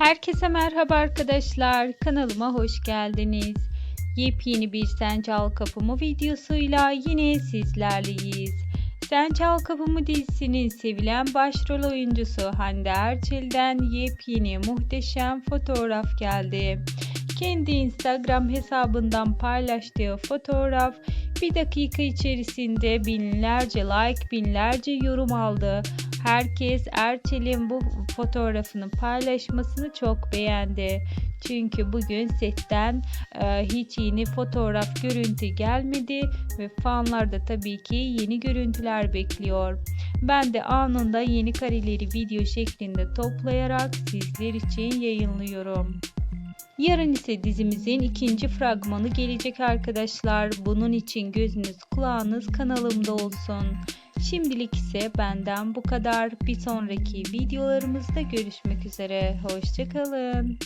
Herkese merhaba arkadaşlar. Kanalıma hoş geldiniz. Yepyeni bir Sen Çal Kapımı videosuyla yine sizlerleyiz. Sen Çal Kapımı dizisinin sevilen başrol oyuncusu Hande Erçel'den yepyeni muhteşem fotoğraf geldi. Kendi Instagram hesabından paylaştığı fotoğraf bir dakika içerisinde binlerce like, binlerce yorum aldı. Herkes Erçel'in bu fotoğrafını paylaşmasını çok beğendi. Çünkü bugün setten e, hiç yeni fotoğraf görüntü gelmedi ve fanlar da tabii ki yeni görüntüler bekliyor. Ben de anında yeni kareleri video şeklinde toplayarak sizler için yayınlıyorum. Yarın ise dizimizin ikinci fragmanı gelecek arkadaşlar. Bunun için gözünüz kulağınız kanalımda olsun. Şimdilik ise benden bu kadar. Bir sonraki videolarımızda görüşmek üzere. Hoşçakalın.